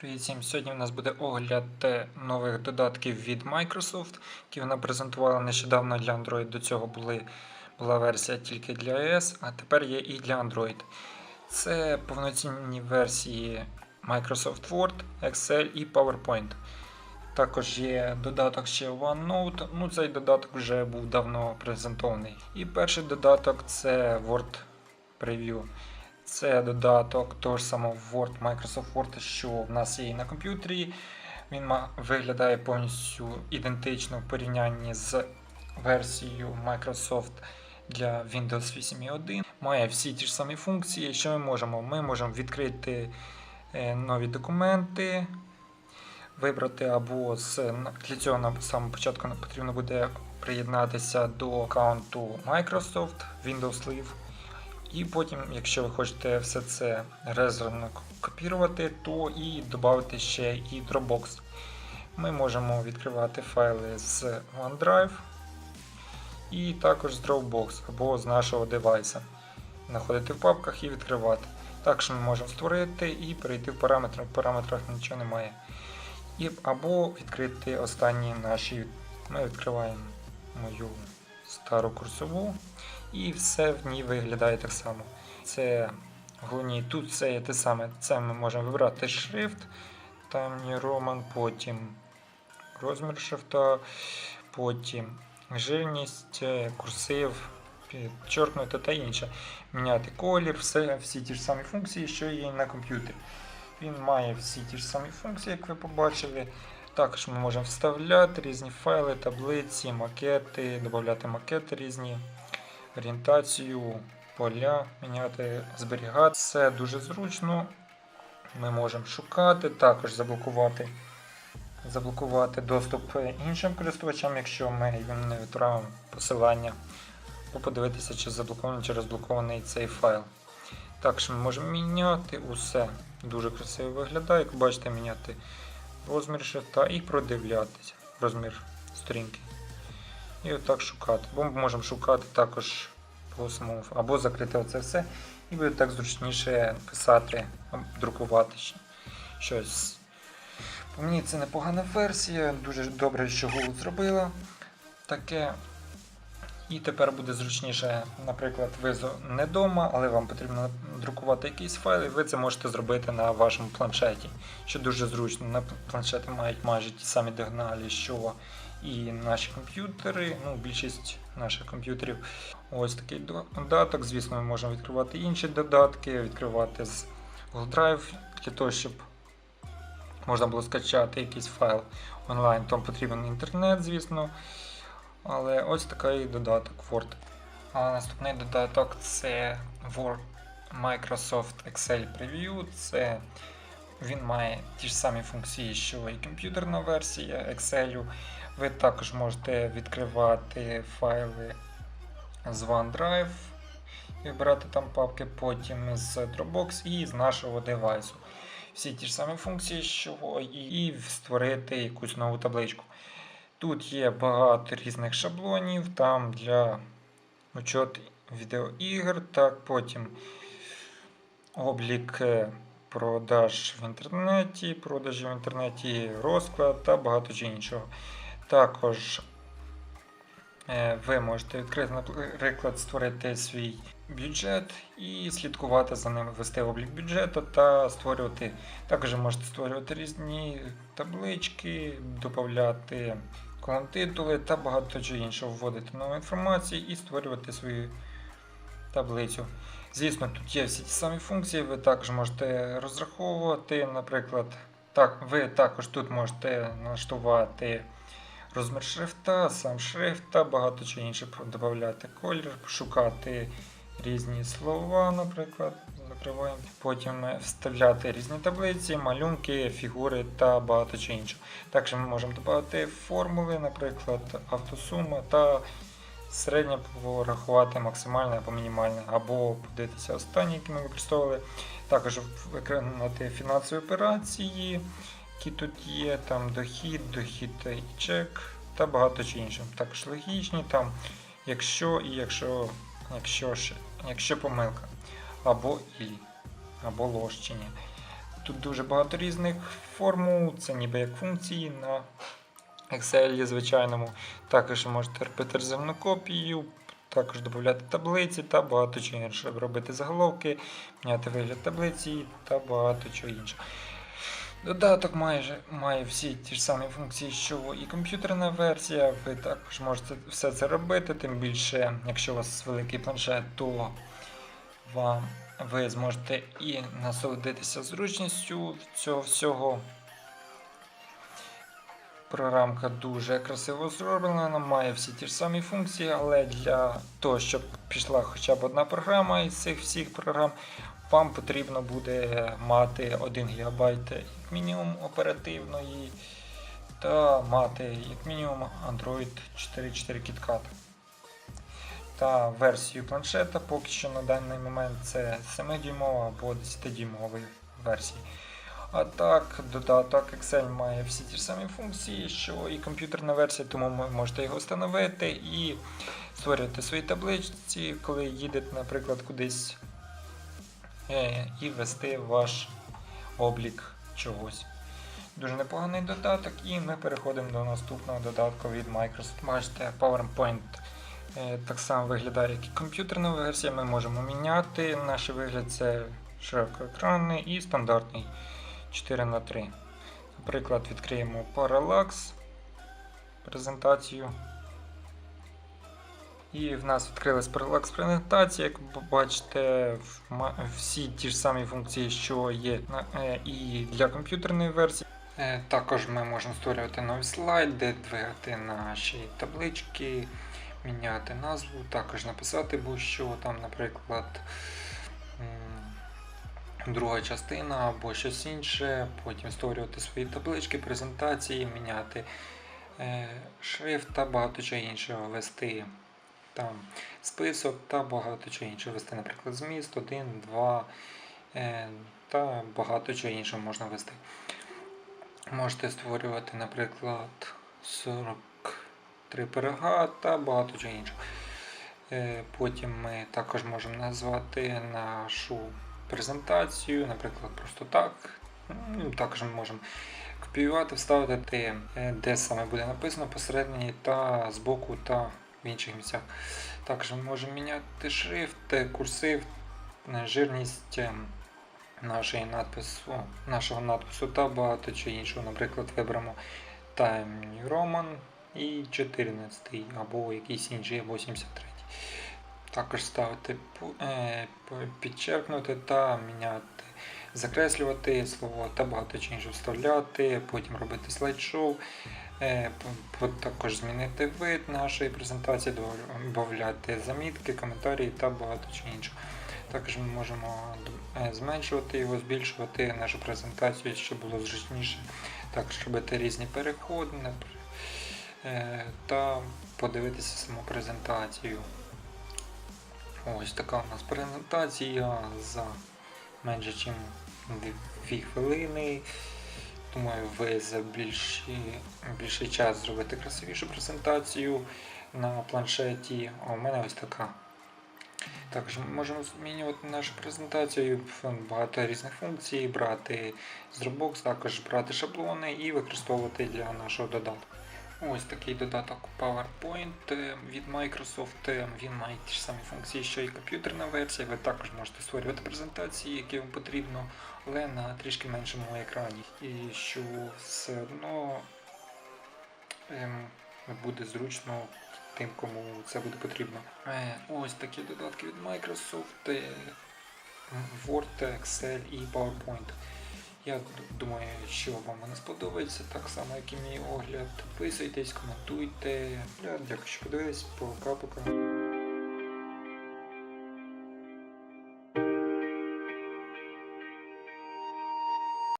Привіт всім! Сьогодні у нас буде огляд е, нових додатків від Microsoft, які вона презентувала нещодавно для Android. До цього були, була версія тільки для iOS, а тепер є і для Android. Це повноцінні версії Microsoft Word, Excel і PowerPoint. Також є додаток ще OneNote. Ну, цей додаток вже був давно презентований. І перший додаток це Word Preview. Це додаток того ж самого Word, Microsoft Word, що в нас є і на комп'ютері. Він виглядає повністю ідентично в порівнянні з версією Microsoft для Windows 8.1. Має всі ті ж самі функції. Що ми можемо? Ми можемо відкрити е, нові документи, вибрати або з для цього на самому початку потрібно буде приєднатися до аккаунту Microsoft Windows Live. І потім, якщо ви хочете все це резервно копірувати, то і додати ще і Dropbox. Ми можемо відкривати файли з OneDrive і також з Dropbox або з нашого девайса. Знаходити в папках і відкривати. Також ми можемо створити і перейти в параметри. В параметрах нічого немає. І, або відкрити останні наші. Ми відкриваємо мою стару курсову. І все в ній виглядає так само. Це головні тут є те саме. Це ми можемо вибрати шрифт, там не Роман, потім розмір шрифта, потім жирність, е, курсив, підчоркнути та інше. Міняти колір, все, всі ті ж самі функції, що є на комп'ютері. Він має всі ті ж самі функції, як ви побачили. Також ми можемо вставляти різні файли, таблиці, макети, додати макети різні орієнтацію, поля міняти, зберігати. Все дуже зручно. Ми можемо шукати, також заблокувати, заблокувати доступ іншим користувачам, якщо ми не відправимо посилання, або подивитися, чи заблокований чи розблокований цей файл. Також ми можемо міняти усе. Дуже красиво виглядає, як бачите, міняти розмір шрифта і продивлятися розмір сторінки. І отак шукати. Бо ми можемо шукати також по самому, або закрити оце все, і буде так зручніше писати, друкувати щось. По мені це непогана версія, дуже добре, що Google зробила таке. І тепер буде зручніше, наприклад, ви не вдома, але вам потрібно друкувати якийсь файл, і ви це можете зробити на вашому планшеті, що дуже зручно. На планшети мають майже ті самі діагоналі, що і наші комп'ютери, ну, більшість наших комп'ютерів. Ось такий додаток. Звісно, ми можемо відкривати інші додатки, відкривати з Google Drive для того, щоб можна було скачати якийсь файл онлайн. Там потрібен інтернет, звісно. Але ось такий додаток Word. А наступний додаток це Word Microsoft Excel Preview. Це він має ті ж самі функції, що і комп'ютерна версія Excel. Ви також можете відкривати файли з OneDrive і вибирати там папки, потім з Dropbox і з нашого девайсу. Всі ті ж самі функції, що і, створити якусь нову табличку. Тут є багато різних шаблонів, там для учет відеоігр, так, потім облік е, продаж в інтернеті, продажі в інтернеті, розклад та багато чого іншого. Також е, ви можете відкрити, наприклад, створити свій бюджет і слідкувати за ним, вести облік бюджету та створювати. Також можете створювати різні таблички, додати колон титули та багато чого іншого, вводити нову інформацію і створювати свою таблицю. Звісно, тут є всі ті самі функції, ви також можете розраховувати, наприклад, так, ви також тут можете налаштувати розмір шрифта, сам шрифт та багато чого інше, додати колір, шукати різні слова, наприклад, закриваємо. Потім вставляти різні таблиці, малюнки, фігури та багато чого іншого. Також ми можемо додати формули, наприклад, автосума та середньо порахувати максимальне або мінімальне, або подивитися останні, які ми використовували. Також виконати фінансові операції, які тут є, там дохід, дохід і чек та багато чого іншого. Також логічні, там якщо і якщо, якщо, якщо помилка, або і, або ложчення. Тут дуже багато різних формул, це ніби як функції на Excel звичайному. Також можете робити резервну копію, також додати таблиці та багато чого іншого. Робити заголовки, міняти вигляд таблиці та багато чого іншого. Додаток майже має всі ті ж самі функції, що і комп'ютерна версія. Ви також можете все це робити, тим більше, якщо у вас великий планшет, то вам ви зможете і насолодитися зручністю цього всього. Програмка дуже красиво зроблена, має всі ті ж самі функції, але для того, щоб пішла хоча б одна програма із цих всіх програм, вам потрібно буде мати 1 ГБ як мінімум оперативної та мати як мінімум Android 4.4 KitKat. Та версію планшета поки що на даний момент це 7-дюймова або 10-дюймової версії. А так, додаток Excel має всі ті ж самі функції, що і комп'ютерна версія, тому ви можете його встановити і створювати свої таблиці, коли їдете, наприклад, кудись і ввести ваш облік чогось. Дуже непоганий додаток, і ми переходимо до наступного додатку від Microsoft. Бачите, PowerPoint е, так само виглядає, як і комп'ютерна версія. Ми можемо міняти. Наш вигляд це широкоекранний і стандартний 4 на 3 Наприклад, відкриємо Parallax презентацію. І в нас відкрилась презентація. Як ви бачите, всі ті ж самі функції, що є е, і для комп'ютерної версії. Е, Також ми можемо створювати нові слайди, двигати наші таблички, міняти назву, також написати будь-що там, наприклад, друга частина або щось інше, потім створювати свої таблички, презентації, міняти е, шрифт та багато чого іншого вести. Там список та багато чого іншого вести, наприклад, зміст 1, 2 е, та багато чого іншого можна вести. Можете створювати, наприклад, 43 пирога та багато чого іншого. Е, Потім ми також можемо назвати нашу презентацію, наприклад, просто так. Ну, Також ми можемо копіювати, вставити, е, де саме буде написано посередині та збоку та в інших місцях. Також ми можемо міняти шрифт, курсив, е, жирність. е, нашої надпису, нашого надпису та багато чого іншого. Наприклад, виберемо Time New Roman і 14 або якийсь інший, або 73. Також ставити е, підчеркнути та міняти, закреслювати слово та багато чого іншого вставляти, потім робити слайд-шоу. Е, Також змінити вид нашої презентації, додати замітки, коментарі та багато чого іншого. Також ми можемо е, зменшувати його, збільшувати нашу презентацію, щоб було зручніше. Також робити різні переходи е, та подивитися саму презентацію. Ось така у нас презентація за менше ніж 2 хвилини. Думаю, ви за більші, більший час зробите красивішу презентацію на планшеті. А у мене ось така. Також ми можемо змінювати нашу презентацію, багато різних функцій, брати з Dropbox, також брати шаблони і використовувати для нашого додатку. Ось такий додаток PowerPoint е, від Microsoft. Е, Він має ті ж самі функції, що і комп'ютерна версія. Ви також можете створювати презентації, які вам потрібно, але на трішки меншому екрані. І що все одно ем, буде зручно тим, кому це буде потрібно. Е, Ось такі додатки від Microsoft, Word, Excel і PowerPoint. Я думаю, що вам не сподобається, так само, як і мій огляд. Підписуйтесь, коментуйте. Дякую, що подивились. Пока-пока.